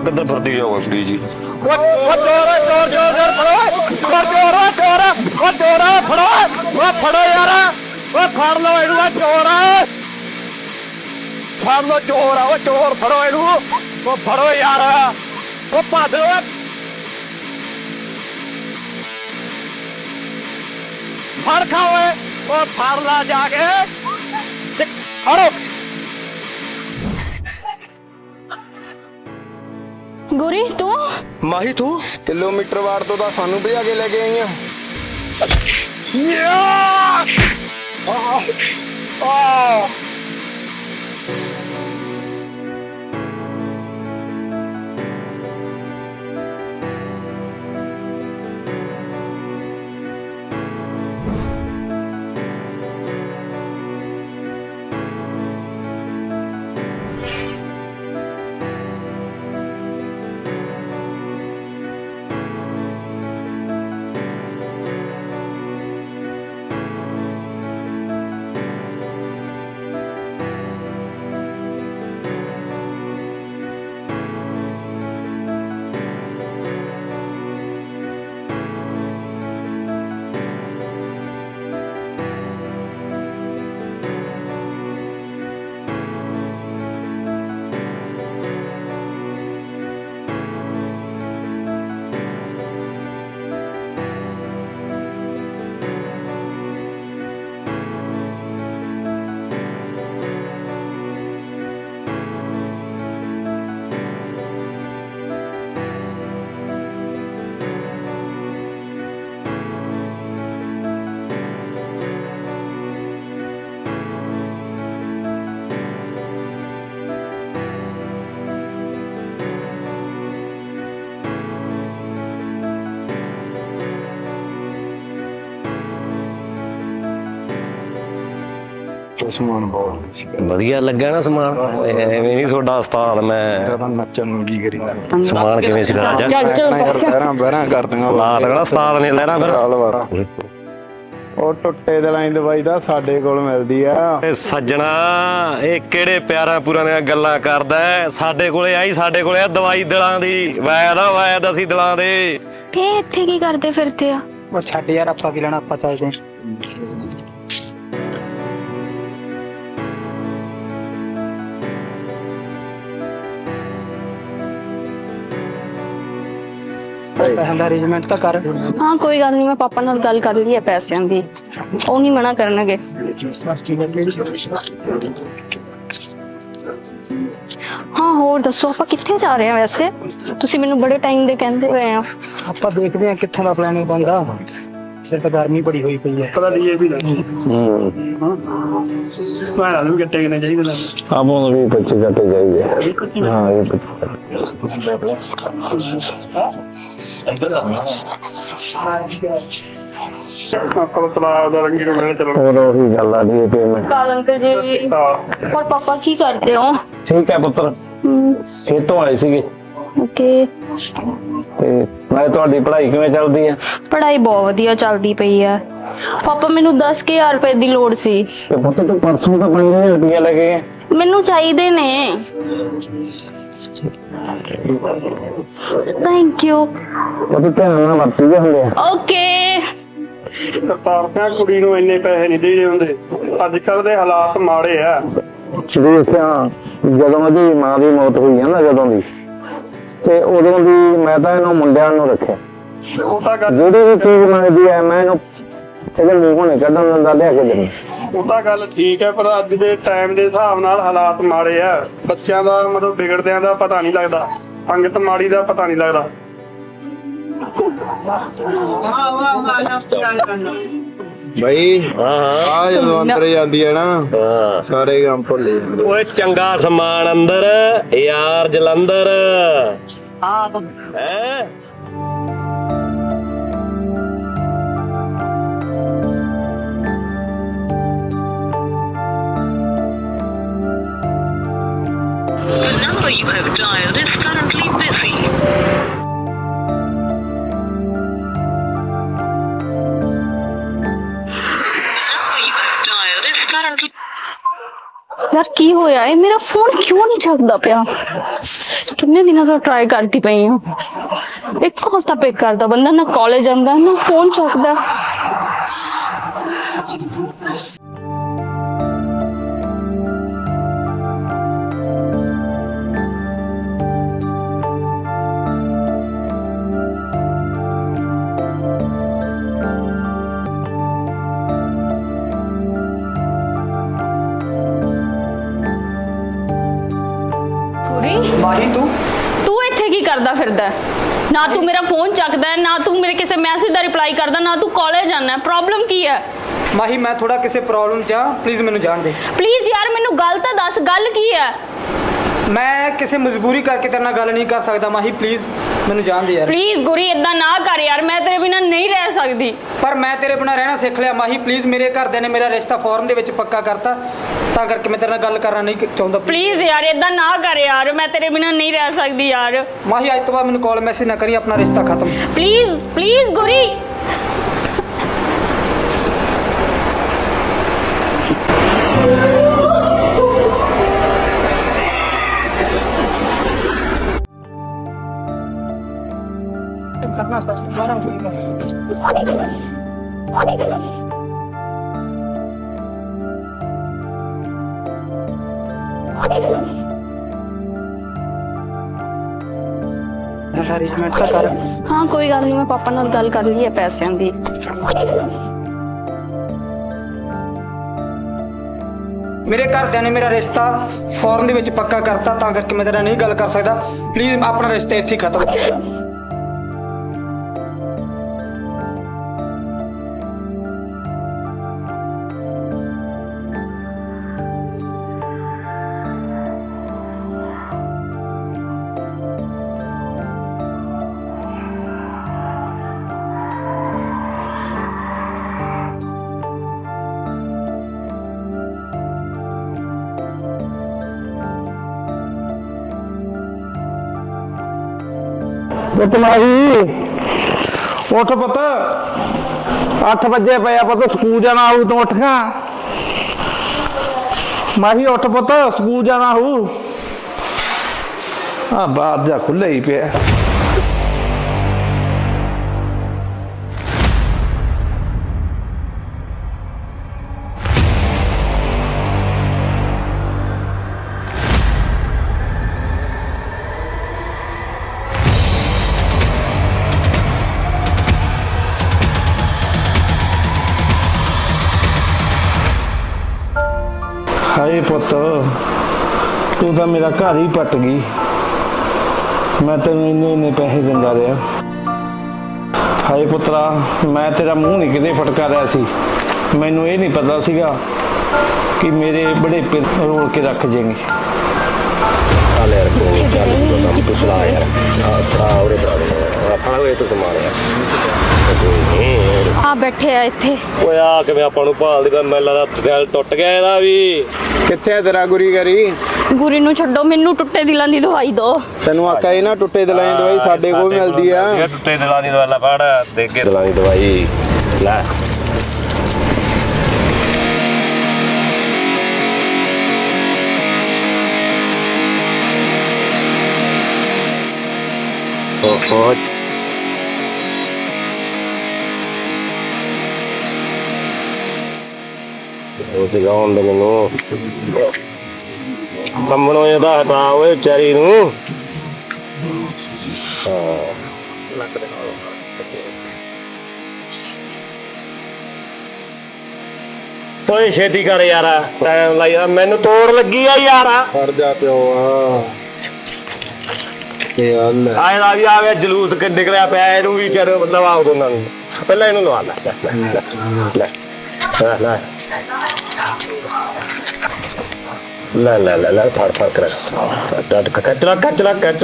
ਆ ਕਿੱਧਰ ਫਿਰਦੀ ਆ ਵਸਦੀ ਜੀ? ਉਹ ਉਹ ਚੋਰ ਹੈ, ਚੋਰ ਚੋਰ ਚੋਰ ਫੜੋ ਉਹ ਚੋਰ ਹੈ, ਚੋਰ ਹੈ, ਉਹ ਚੋਰ ਹੈ, ਫੜੋ ਉਹ ਫੜੋ ਯਾਰ। ਉਹ ਫੜ ਲਓ ਇਹਨੂੰ ਉਹ ਚੋਰ ਹੈ ਫੜ ਲਓ ਚੋਰ ਆ ਉਹ ਚੋਰ ਫੜੋ ਇਹਨੂੰ। ਉਹ ਫੜੋ ਯਾਰ। ਉਹ ਭੱਜ ਓਏ ਫੜ ਖਾ ਓਏ। ਉਹ ਫੜ ਲਾ ਜਾ ਕੇ। ਤੇ ਗੁਰੀ ਤੂੰ? ਮਾਹੀ ਤੂੰ? ਕਿਲੋਮੀਟਰ ਵਾਰ ਤੋਂ ਤਾਂ ਸਾਨੂੰ ਭਜਾ ਕੇ ਲੈ ਕੇ ਆਈਆਂ ਯਾ ਆ ਆ ਸਮਾਨ ਬਹੁਤ ਸੀ ਵਧੀਆ ਲੱਗਿਆ ਨਾ ਸਮਾਨ? ਐਵੇਂ ਨਹੀਂ ਤੁਹਾਡਾ ਉਸਤਾਦ ਮੈਂ ਤਾਂ ਨੱਚਣ ਨੂੰ ਕੀ ਕਰੀ ਸਮਾਨ ਕਿਵੇਂ ਸੀ ਰਾਜਾ ਚੱਲ ਚੱਲ ਬਹਿਰਾਂ ਬਹਿਰਾਂ ਕਰ ਦਿੰਗਾ ਲਾ ਤਗੜਾ ਉਸਤਾਦ ਨੇ ਲੈਣਾ ਫਿਰ। ਉਹ ਟੁੱਟੇ ਦਿਲਾਂ ਦਵਾਈ ਦਾ ਸਾਡੇ ਕੋਲ ਮਿਲਦੀ ਆ। ਇਹ ਸੱਜਣਾ ਇਹ ਕਿਹੜੇ ਪਿਆਰਾਂ ਪੂਰਾਂ ਦੀਆਂ ਗੱਲਾਂ ਕਰਦਾ ਹੈ? ਸਾਡੇ ਕੋਲੇ ਆਈ ਸਾਡੇ ਕੋਲੇ ਆ ਦਵਾਈ ਦਿਲਾਂ ਦੀ। ਵੈਦ ਆ ਵੈਦ ਅਸੀਂ ਦਿਲਾਂ ਦੇ। ਇਹ ਇੱਥੇ ਕੀ ਕਰਦੇ ਫਿਰਦੇ ਆ? ਉਹ ਛੱਡ ਯਾਰ ਆਪਾਂ ਕੀ ਲੈਣਾ? ਆਪਾਂ ਚੱਲਦੇ ਪੈਸਿਆਂ ਦਾ ਅਰੇਂਜਮੈਂਟ ਤਾਂ ਕਰ। ਹਾਂ ਕੋਈ ਗੱਲ ਨਹੀਂ ਮੈਂ ਪਾਪਾ ਨਾਲ ਗੱਲ ਕਰ ਲਈ ਹੈ ਪੈਸਿਆਂ ਦੀ। ਉਹ ਨਹੀਂ ਮਨਾ ਕਰਨਗੇ। ਹਾਂ ਹੋਰ ਦੱਸੋ ਆਪਾਂ ਕਿੱਥੇ ਜਾ ਰਹੇ ਆ ਵੈਸੇ? ਤੁਸੀਂ ਮੈਨੂੰ ਬੜੇ ਟਾਈਮ ਦੇ ਕਹਿੰਦੇ ਹੋਏ ਆ। ਆਪਾਂ ਦੇਖਦੇ ਹਾਂ ਕਿੱਥੋਂ ਦਾ ਪਲਾਨਿੰਗ ਬਣਦਾ। ਸਿਰ ਤਾਂ ਗਰਮੀ ਬੜੀ ਹੋਈ ਪਈ ਹੈ। ਪਤਾ ਨਹੀਂ ਇਹ ਵੀ ਨਾ। ਹਾਂ। ਮੈਂ ਆਲੂ ਕੱਟੇ ਕਿਨੇ ਚਾਹੀਦੇ ਨਾ। ਆਪਾਂ ਨੂੰ ਵੀ 25 ਘੰਟੇ ਚਾਹੀਦੇ। ਹਾਂ ਇਹ 25 ਪੁੱਤਰ। ਖੇਤੋਂ ਆਏ ਸੀਗੇ। ਪੜ੍ਹਾਈ ਕਿਵੇਂ ਚੱਲਦੀ ਹੈ? ਪੜ੍ਹਾਈ ਬਹੁਤ ਵਧੀਆ ਚੱਲਦੀ ਪਈ ਆ। ਪਾਪਾ ਮੈਨੂੰ 10000 ਰੁਪਏ ਦੀ ਲੋੜ ਸੀ। ਤੇ ਤੂੰ ਪਰਸੋਂ ਤਾਂ 5000 ਰੁਪਏ ਲੈ ਕੇ। ਮੈਨੂੰ ਚਾਹੀਦੇ ਨੇ। ਥੈਂਕ ਯੂ ਉਹ ਤੇ ਧਿਆਨ ਨਾਲ ਵਰਤੀ ਹੁੰਦੇ ਆ। ਓਕੇ ਸਰਕਾਰ ਪਿਆ ਕੁੜੀ ਨੂੰ ਇੰਨੇ ਪੈਸੇ ਨਹੀਂ ਦੇਈਦੇ ਹੁੰਦੇ। ਅੱਜ ਕੱਲ ਦੇ ਹਾਲਾਤ ਮਾੜੇ ਆ। ਦੇਖਿਆ ਜਦੋਂ ਉਹਦੀ ਮਾਂ ਦੀ ਮੌਤ ਹੋਈ ਹੈ ਨਾ ਜਦੋਂ ਦੀ। ਤੇ ਉਦੋਂ ਦੀ ਮੈਂ ਤਾਂ ਇਹਨੂੰ ਮੁੰਡਿਆਂ ਨੂੰ ਰੱਖਿਆ। ਉਹ ਤਾਂ ਗੱਲ ਜਿਹੜੀ ਵੀ ਚੀਜ਼ ਮੰਗਦੀ ਹੈ ਮੈਂ ਇਹਨੂੰ ਮੂੰਹੋਂ ਨਹੀਂ ਕੱਢਣ ਦਿੰਦਾ ਲਿਆ ਕੇ ਦੇਣੀ। ਉਹ ਤਾਂ ਗੱਲ ਠੀਕ ਹੈ ਪਰ ਅੱਜ ਦੇ ਟਾਈਮ ਦੇ ਹਿਸਾਬ ਨਾਲ ਹਾਲਾਤ ਮਾੜੇ ਆ। ਬੱਚਿਆਂ ਦਾ ਮਤਲਬ ਵਿਗੜਦਿਆਂ ਦਾ ਪਤਾ ਨਹੀਂ ਲੱਗਦਾ। ਅੰਗਤ ਮਾੜੀ ਦਾ ਪਤਾ ਨਹੀਂ ਲੱਗਦਾ। ਬਈ ਹਾਂ ਹਾਂ। ਆ ਜਦੋਂ ਅੰਦਰ ਜਾਂਦੀ ਹੈ ਨਾ ਸਾਰੇ ਕੰਮ ਭੁੱਲੇ ਜਾਂਦੇ ਓਏ ਚੰਗਾ ਸਮਾਨ ਅੰਦਰ ਯਾਰ ਜਲੰਧਰ। ਹੈ? The number you have dialed is currently busy. ਯਾਰ ਕੀ ਹੋਇਆ ਇਹ ਮੇਰਾ ਫੋਨ ਕਿਉਂ ਨਹੀਂ ਚੱਲਦਾ ਪਿਆ ਕਿੰਨੇ ਦਿਨਾਂ ਤੋਂ ਟਰਾਈ ਕਰਦੀ ਪਈ ਹਾਂ ਇੱਕ ਹਫਤਾ ਪਿਕ ਕਰਦਾ ਬੰਦਾ ਨਾ ਕਾਲਜ ਜਾਂਦਾ ਨਾ ਫੋਨ ਚੁੱਕਦਾ ਮਾਹੀ ਤੂੰ? ਤੂੰ ਇੱਥੇ ਕੀ ਕਰਦਾ ਫਿਰਦਾ? ਹੈ? ਨਾ ਤੂੰ ਮੇਰਾ ਫੋਨ ਚੱਕਦਾ ਹੈ, ਨਾ ਤੂੰ ਮੇਰੇ ਕਿਸੇ ਮੈਸੇਜ ਦਾ ਰਿਪਲਾਈ ਕਰਦਾ ਨਾ ਤੂੰ ਕਾਲਜ ਜਾਣਾ ਪ੍ਰੋਬਲਮ ਕੀ ਹੈ? ਮਾਹੀ ਮੈਂ ਥੋੜਾ ਕਿਸੇ ਪ੍ਰੋਬਲਮ 'ਚ ਆ ਪਲੀਜ਼ ਮੈਨੂੰ ਜਾਣ ਦੇ। ਪਲੀਜ਼ ਯਾਰ ਮੈਨੂੰ ਗੱਲ ਤਾਂ ਦੱਸ। ਗੱਲ ਕੀ ਹੈ? ਮੈਂ ਕਿਸੇ ਮਜਬੂਰੀ ਕਰਕੇ ਤੇਰੇ ਨਾਲ ਗੱਲ ਨਹੀਂ ਕਰ ਸਕਦਾ ਮਾਹੀ। ਪਲੀਜ਼ ਮੈਨੂੰ ਜਾਣ ਦੇ ਯਾਰ। ਪਲੀਜ਼ ਗੁਰੀ ਇਦਾਂ ਨਾ ਕਰ ਯਾਰ। ਮੈਂ ਤੇਰੇ ਬਿਨਾ ਨਹੀਂ ਰਹਿ ਸਕਦੀ। ਪਰ ਮੈਂ ਤੇਰੇ ਬਿਨਾਂ ਰਹਿਣਾ ਸਿੱਖ ਲਿਆ ਮਾਹੀ। ਪਲੀਜ਼ ਮੇਰੇ ਘਰਦਿਆਂ ਨੇ ਮੇਰਾ ਰਿਸ਼ਤਾ ਫੌਰਨ ਦੇ ਵਿੱਚ ਪੱਕਾ ਕਰਤਾ। ਤਾਂ ਕਰਕੇ ਮੈਂ ਤੇਰੇ ਨਾਲ ਗੱਲ ਕਰਨਾ ਨਹੀਂ ਚਾਹੁੰਦਾ। ਪਲੀਜ਼ ਯਾਰ ਇਦਾਂ ਨਾ ਕਰ ਯਾਰ ਮੈਂ ਤੇਰੇ ਬਿਨਾ ਨਹੀਂ ਰਹਿ ਸਕਦੀ ਯਾਰ। ਮਾਹੀ ਅੱਜ ਤੋਂ ਬਾਅਦ ਮੈਨੂੰ ਕਾਲ ਮੈਸੇਜ ਨਾ ਕਰੀ ਆਪਣਾ ਰਿਸ਼ਤਾ ਖਤਮ। Please please Guri. ਅਰੇਂਜਮੈਂਟ ਤਾਂ ਕਰ। ਹਾਂ ਕੋਈ ਗੱਲ ਨਹੀਂ ਮੈਂ ਪਾਪਾ ਨਾਲ ਗੱਲ ਕਰ ਲਈ ਹੈ ਪੈਸਿਆਂ ਦੀ। ਮੇਰੇ ਘਰਦਿਆਂ ਨੇ ਮੇਰਾ ਰਿਸ਼ਤਾ ਫੌਰਨ ਦੇ ਵਿੱਚ ਪੱਕਾ ਕਰਤਾ ਤਾਂ ਕਰਕੇ ਮੈਂ ਤੇਰੇ ਨਾਲ ਨਹੀਂ ਗੱਲ ਕਰ ਸਕਦਾ। ਪਲੀਜ਼ ਆਪਣਾ ਰਿਸ਼ਤਾ ਇੱਥੇ ਹੀ ਖਤਮ ਪੁੱਤ ਮਾਹੀ। ਉੱਠ ਪੁੱਤ। 8 ਵਜੇ ਪਿਆ ਪੁੱਤ, ਸਕੂਲ ਜਾਣਾ ਆਊ ਤੂੰ ਉੱਠ ਗਾ। ਮਾਹੀ, ਉੱਠ ਪੁੱਤ, ਸਕੂਲ ਜਾਣਾ ਹੋਊ। ਆ ਬਾਹਰ ਜਾ ਖੁੱਲੇ ਹੀ ਪਿਆ। ਪੁੱਤ ਤੂੰ ਤਾਂ ਮੇਰਾ ਘਰ ਹੀ ਪੱਟ ਗਈ। ਮੈਂ ਤੈਨੂੰ ਇੰਨੇ ਇੰਨੇ ਪੈਸੇ ਦਿੰਦਾ ਰਿਹਾ। ਹਾਏ ਪੁੱਤਰਾ ਮੈਂ ਤੇਰਾ ਮੂੰਹ ਨਹੀਂ ਕਿਤੇ ਫਟਕਾ ਰਿਹਾ ਸੀ। ਮੈਨੂੰ ਇਹ ਨਹੀਂ ਪਤਾ ਸੀਗਾ ਕਿ ਮੇਰੇ ਬੜੇ ਰੋਲ ਕੇ ਰੱਖ ਜੇਂਗੇ। ਚੱਲ ਯਾਰ ਕੋਈ ਚੱਲ ਕੰਮ ਤੂੰ ਚਲਾ ਯਾਰ। ਆ ਉਰੇ ਫੜਾ ਦੇ। ਆਪਣਾ ਹੋਏ ਤੂੰ ਕੋਈ ਨੀ, ਆ ਬੈਠੇ ਆ ਇੱਥੇ। ਓਏ ਆ ਕਿਵੇਂ ਆਪਾਂ ਨੂੰ ਭਾਲ ਦੀ ਮੈਨੂੰ ਲੱਗਦਾ ਦਿਲ ਟੁੱਟ ਗਿਆ ਇਹਦਾ ਵੀ। ਕਿੱਥੇ ਆ ਤੇਰਾ ਗੁਰੀ ਗਰੀ? ਗੁਰੀ ਨੂੰ ਛੱਡੋ ਮੈਨੂੰ ਟੁੱਟੇ ਦਿਲਾਂ ਦੀ ਦਵਾਈ ਦਿਓ ਤੈਨੂੰ ਆਖਿਆ ਸੀ ਨਾ ਟੁੱਟੇ ਦਿਲਾਂ ਦੀ ਦਵਾਈ ਸਾਡੇ ਕੋਲ ਮਿਲਦੀ ਆ। ਇਹ ਟੁੱਟੇ ਦਿਲਾਂ ਦੀ ਦਵਾਈ ਲੈ ਫੜ ਦੇ ਕੇ ਦਿਲਾਂ ਦੀ ਦਵਾਈ ਲੈ। ਓਹੋ ਉਹ ਤੇ ਗਾਉਣ ਦੇ ਮੈਨੂੰ ਬੰਮਣੋ ਇਹਦਾ ਹਟਾ ਓਏ ਚਾਰੀ ਨੂੰ। ਓਏ ਛੇਤੀ ਕਰ ਯਾਰ ਟਾਈਮ ਲਾਈ ਮੈਨੂੰ ਤੋੜ ਲੱਗੀ ਆ ਯਾਰ। ਫੜ ਜਾ ਪਿਓ ਆ ਤੇ ਆ ਲੈ ਆਏ ਨਾ ਵੀ ਆ ਗਿਆ ਜਲੂਸ ਕਿ ਨਿਕਲਿਆ ਪਿਆ ਇਹਨੂੰ ਵੀ ਚਰ ਲਵਾਓ ਦੋਨਾਂ ਨੂੰ। ਪਹਿਲਾਂ ਇਹਨੂੰ ਲਵਾ ਲੈ ਲੈ, ਲੈ,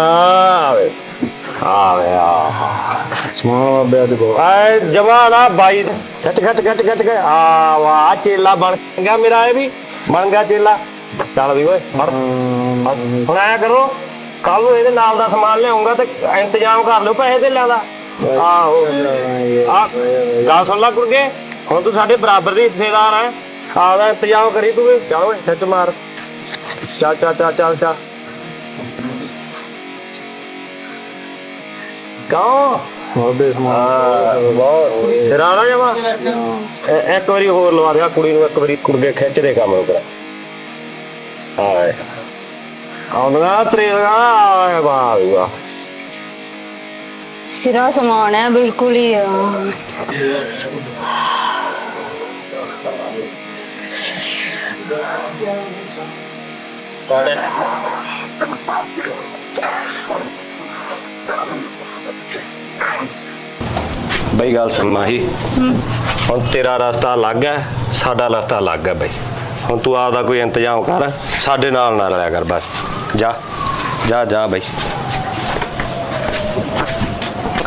ਆਵੇ ਆਵੇ ਆ ਸਮਾਨ ਬਿਆਦ ਕੋ ਆਏ ਜਵਾਨਾ ਬਾਈ ਛੱਟ ਛੱਟ ਛੱਟ ਛੱਟ ਕੇ ਆ ਵਾ ਚੇਲਾ ਬਣ ਗਿਆ ਮੇਰਾ ਇਹ ਵੀ ਬਣ ਗਿਆ ਚੇਲਾ ਚੱਲ ਵੀ ਓਏ ਮਰ ਹੁਣ ਐ ਕਰੋ ਕੱਲ ਨੂੰ ਇਹਦੇ ਨਾਲ ਦਾ ਸਮਾਨ ਲਿਆਉਂਗਾ ਤੇ ਇੰਤਜ਼ਾਮ ਕਰ ਲਿਓ ਪੈਸੇ ਤੇ ਲਿਆਦਾ ਆਹੋ ਆ ਗੱਲ ਸੁਣ ਲੈ ਗੁਰਗੇ ਹੁਣ ਤੂੰ ਸਾਡੇ ਬਰਾਬਰ ਦੀ ਹਿੱਸੇਦਾਰ ਹੈ ਆਪਦਾ ਇੰਤਜ਼ਾਮ ਕਰੀ ਤੂੰ ਵੀ ਚੱਲ ਓਏ ਛੱਟ ਮਾਰ ਚੱਲ ਚੱਲ ਚੱਲ ਚੱਲ ਚੱਲ ਕਿਉਂ ਉਹਦੇ ਸਮਾਨ ਬਹੁਤ। ਸਿਰਾਣਾ ਜਮਾ? ਇੱਕ ਵਾਰੀ ਹੋਰ ਲਵਾ ਦਿਆ ਕੁੜੀ ਨੂੰ ਇੱਕ ਵਾਰੀ ਕੁੜਗੇ ਖਿੱਚ ਦੇ ਕੰਮ ਕਰ ਹਾਏ। ਆਉਂਦਾ ਤਰੇਗਾ ਆਏ ਵਾਹ ਵੀ ਸਿਰਾ ਸਮਾਨ ਹੈ ਬਿਲਕੁਲ ਹੀ ਆ। ਬਈ ਗੱਲ ਸੁਣ ਮਾਹੀ। ਹੁਣ ਤੇਰਾ ਰਸਤਾ ਅਲੱਗ ਹੈ ਸਾਡਾ ਰਸਤਾ ਅਲੱਗ ਹੈ ਬਈ। ਹੁਣ ਤੂੰ ਆਪਦਾ ਕੋਈ ਇੰਤਜ਼ਾਮ ਕਰ ਸਾਡੇ ਨਾਲ ਨਾ ਰਲਿਆ ਕਰ ਬਸ। ਜਾ ਜਾ ਜਾ ਬਈ।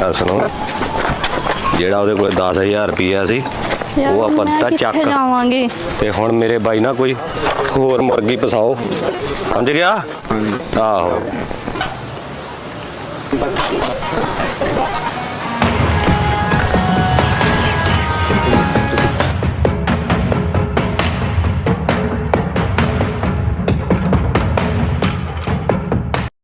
ਗੱਲ ਸੁਣੋ। ਜਿਹੜਾ ਉਹਦੇ ਕੋਲ 10000 ਰੁਪਈਆ ਸੀ ਉਹ ਆਪਾਂ ਦਿੱਤਾ ਚੱਕ। ਜਾਵਾਂਗੇ? ਤੇ ਹੁਣ ਮੇਰੇ ਬਾਈ ਨਾ ਕੋਈ ਹੋਰ ਮੁਰਗੀ ਪਸਾਓ। ਸਮਝ ਗਿਆ? ਆਹੋ।